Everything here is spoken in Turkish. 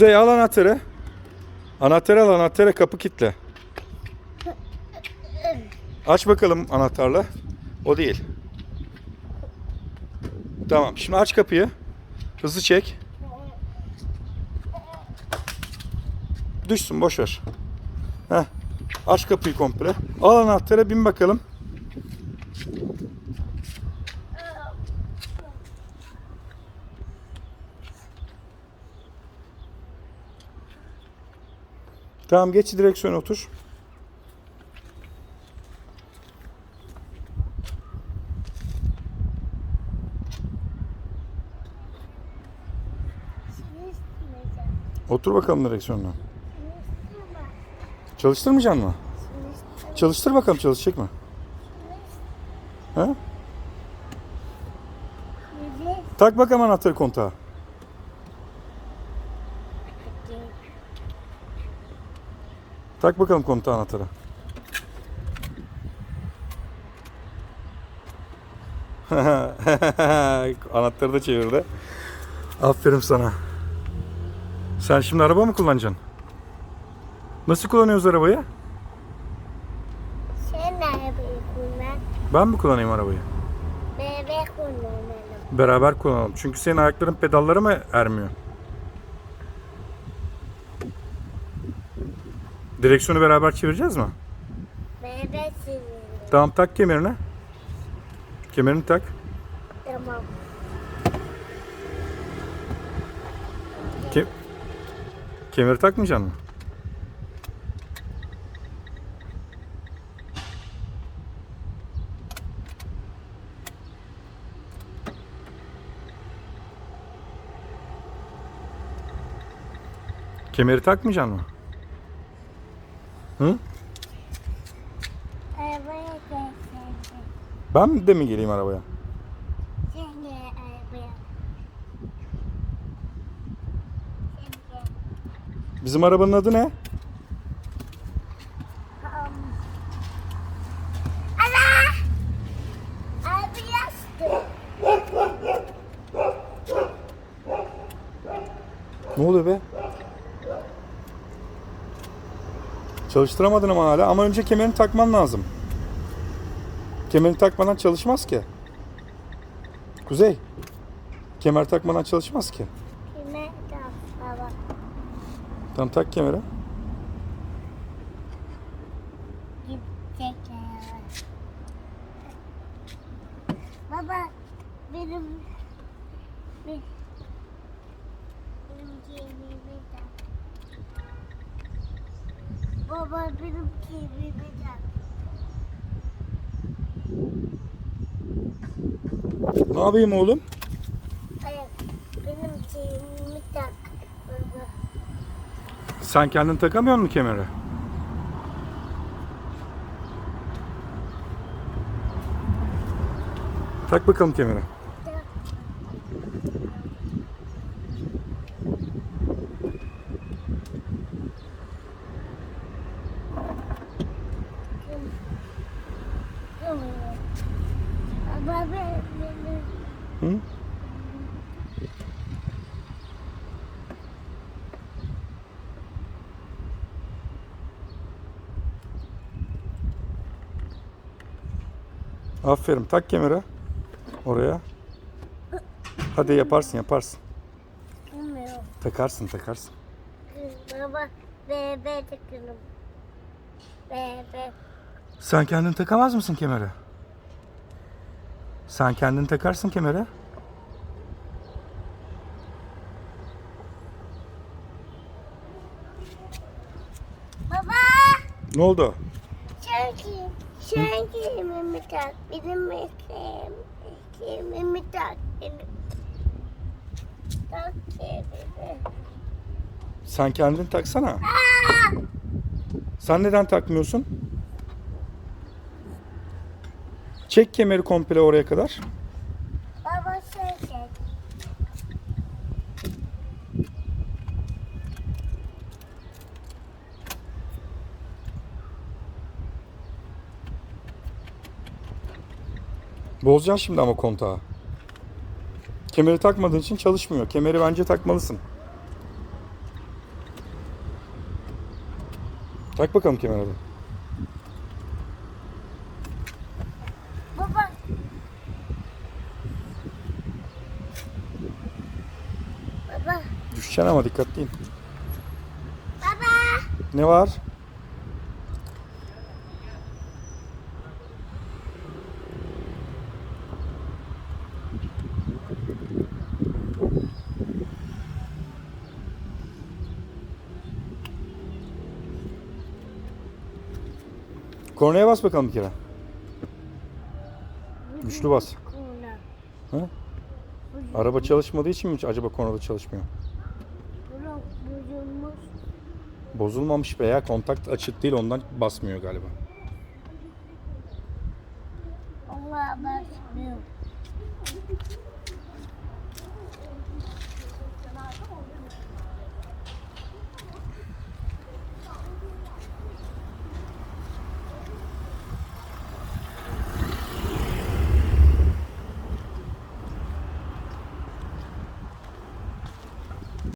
Kuzey al anahtarı. Anahtarı al anahtarı kapı kitle. Aç bakalım anahtarla. O değil. Tamam şimdi aç kapıyı. Hızlı çek. Düşsün boş ver. Heh. Aç kapıyı komple. Al anahtarı bin bakalım. Tamam geç direksiyona otur. Otur bakalım direksiyonuna. Çalıştırmayacaksın mı? Çalıştır bakalım çalışacak mı? He? Tak bakalım anahtarı kontağa. Tak bakalım kontağı anahtarı. Anahtarı da çevirdi. Aferin sana. Sen şimdi araba mı kullanacaksın? Nasıl kullanıyoruz arabayı? Sen arabayı kullan. Ben mi kullanayım arabayı? Bebek kullanalım. Beraber kullanalım. Çünkü senin ayakların pedallara mı ermiyor? Direksiyonu beraber çevireceğiz mi? Bebek sizinle. Tamam tak kemerini. Kemerini tak. Tamam. Ke Kemeri takmayacaksın mı? Kemeri takmayacaksın mı? Hı? Arabaya gel sen de. Ben de mi geleyim arabaya? Sen gel arabaya. Sen gel. Bizim arabanın adı ne? Tamam. Ana! Abi yastı. Ne oluyor be? Çalıştıramadın ama hala. Ama önce kemerini takman lazım. Kemerini takmadan çalışmaz ki. Kuzey. Kemer takmadan çalışmaz ki. Kime tak baba. Tamam tak kemeri. Baba benim benim, benim. Baba benim tak. Ne yapayım oğlum? Hayır benim kemiğimi tak. Baba. Sen kendin takamıyor musun kemeri? Tak bakalım kemeri. Tak. Baba benim Hı? Aferin. Tak kemeri. Oraya. Hadi yaparsın yaparsın. bilmiyorum. Takarsın takarsın. Baba bebe tıkırım. Bebe. Sen kendin takamaz mısın kemeri? Sen kendin takarsın kemeri. Baba Ne oldu? kim? Sen kimimi tak? Benim. Kimimi tak? Benim. Tak kimimi. Sen kendin taksana. Aa! Sen neden takmıyorsun? Çek kemeri komple oraya kadar. Baba sen çek. Bozacaksın şimdi ama kontağı. Kemeri takmadığın için çalışmıyor. Kemeri bence takmalısın. Tak bakalım kemeri. Baba. Baba. Düşeceksin ama dikkatli in. Baba. Ne var? Kornaya bas bakalım bir kere. Güçlü bas. Ha? Araba çalışmadığı için mi acaba kornada çalışmıyor? Bozulmamış veya kontakt açık değil ondan basmıyor galiba. Allah basmıyor.